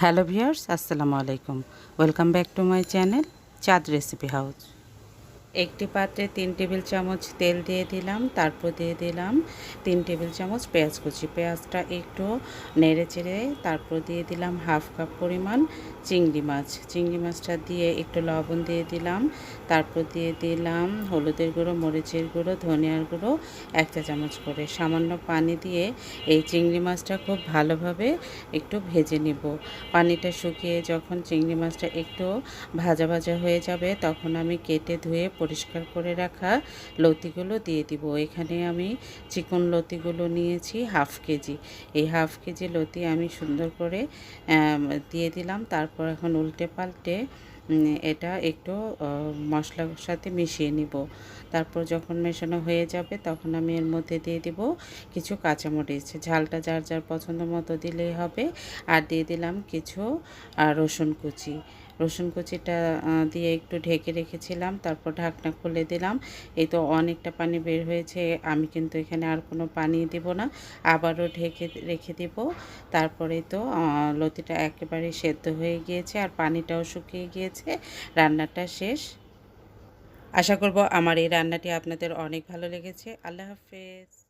Hello viewers আসসালামু আলাইকুম। Welcome back to my channel Chand recipe house. একটি পাত্রে তিন টেবিল চামচ তেল দিয়ে দিলাম, তারপর দিয়ে দিলাম তিন টেবিল চামচ পেঁয়াজ কুচি। পেঁয়াজটা একটু নেড়ে চেড়ে তারপর দিয়ে দিলাম হাফ কাপ পরিমাণ চিংড়ি মাছ। চিংড়ি মাছটা দিয়ে একটু লবণ দিয়ে দিলাম, তারপর দিয়ে দিলাম হলুদের গুঁড়ো, মরিচের গুঁড়ো, ধনিয়ার গুঁড়ো এক চা চামচ করে। সামান্য পানি দিয়ে এই চিংড়ি মাছটা খুব ভালোভাবে একটু ভেজে নিব। পানিটা শুকিয়ে যখন চিংড়ি মাছটা একটু ভাজা ভাজা হয়ে যাবে, তখন আমি কেটে ধুয়ে পরিষ্কার করে রাখা লতিগুলো দিয়ে দিব। এখানে আমি চিকন লতিগুলো নিয়েছি, হাফ কেজি। এই হাফ কেজি লতি আমি সুন্দর করে দিয়ে দিলাম। তারপর এখন উল্টে পাল্টে এটা একটু মশলার সাথে মিশিয়ে নিব। তারপর যখন মেশানো হয়ে যাবে তখন আমি এর মধ্যে দিয়ে দিব কিছু কাঁচামরিচ। ঝালটা যার যার পছন্দ মতো দিলেই হবে। আর দিয়ে দিলাম কিছু রসুন কুচি। রসুন কুচিটা দিয়ে একটু ঢেকে রেখেছিলাম, তারপর ঢাকনা খুলে দিলাম। এই তো অনেকটা পানি বের হয়েছে, আমি কিন্তু এখানে আর কোনো পানি দিব না, আবারও ঢেকে রেখে দিব। তারপরে তো লতিটা একেবারে সেদ্ধ হয়ে গিয়েছে আর পানিটাও শুকিয়ে গিয়েছে, রান্নাটা শেষ। আশা করব আমার এই রান্নাটি আপনাদের অনেক ভালো লেগেছে। আল্লাহ হাফেজ।